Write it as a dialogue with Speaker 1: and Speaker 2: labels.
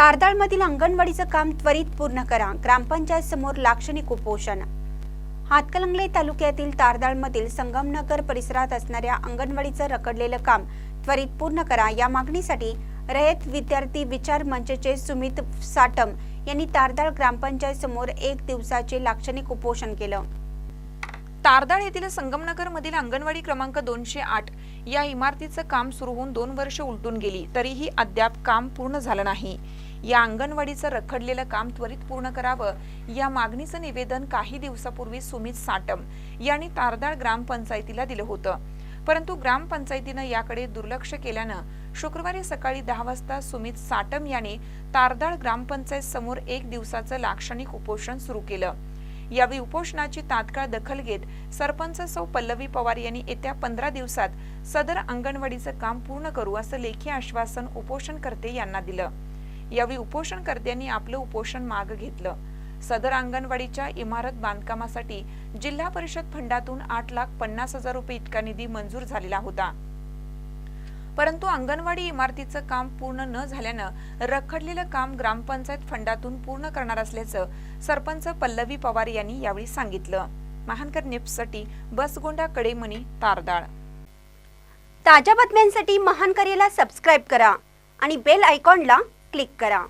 Speaker 1: तारदाळमधील अंगणवाडीचं काम त्वरित पूर्ण करा. ग्रामपंचायत समोर लाक्षणिक उपोषण. हातकलंगले तालुक्यातील तारदाळमधील संगमनगर परिसरात असणाऱ्या अंगणवाडीचं रखडलेलं काम त्वरित पूर्ण करा. या मागणीसाठी रयत विद्यार्थी विचार मंचचे सुमित साटम यांनी तारदाळ ग्रामपंचायत समोर एक दिवसाचे लाक्षणिक उपोषण केलं.
Speaker 2: तारदाळ येथील संगमनगर मधील अंगणवाडी क्रमांक दोनशे आठ या इमारतीचं काम सुरू होऊन दोन वर्ष उलटून गेली. तरीही अद्याप काम पूर्ण झालं नाही. या अंगणवाडीचं रखडलेलं काम त्वरित पूर्ण करावं या मागणीचं निवेदन काही दिवसापूर्वी सुमित साटम यांनी तारदाळ ग्रामपंचायतीला दिलं होतं. परंतु ग्रामपंचायतीनं याकडे दुर्लक्ष केल्यानं शुक्रवारी सकाळी दहा वाजता सुमित साटम याने तारदाळ ग्रामपंचायत समोर एक दिवसाचं लाक्षणिक उपोषण सुरू केलं. यावेळी उपोषणाची तात्काळ दखल घेत सरपंच सौ पल्लवी पवार यांनी येत्या पंधरा दिवसात सदर अंगणवाडीचं काम पूर्ण करू असं लेखी आश्वासन उपोषणकर्ते यांना दिलं. यावेळी उपोषणकर्त्यांनी आपलं उपोषण माग घेतलं. सदर अंगणवाडीच्या इमारत बांधकामासाठी जिल्हा परिषद फंडातून आठ लाख पन्नास हजार रुपये इतका निधी मंजूर झालेला होता. परंतु अंगणवाडी इमारतीचं काम पूर्ण न झाल्यानं रखडलेलं काम ग्रामपंचायत फंडातून पूर्ण करणार असल्याचं सरपंच पल्लवी पवार यांनी यावेळी सांगितलं. महानकर निप्ससाठी बसगोंडा कडेमणी तारदाळ.
Speaker 1: ताज्या बातम्यांसाठी महानकरेला सबस्क्राईब करा आणि बेल आयकॉनला क्लिक करा.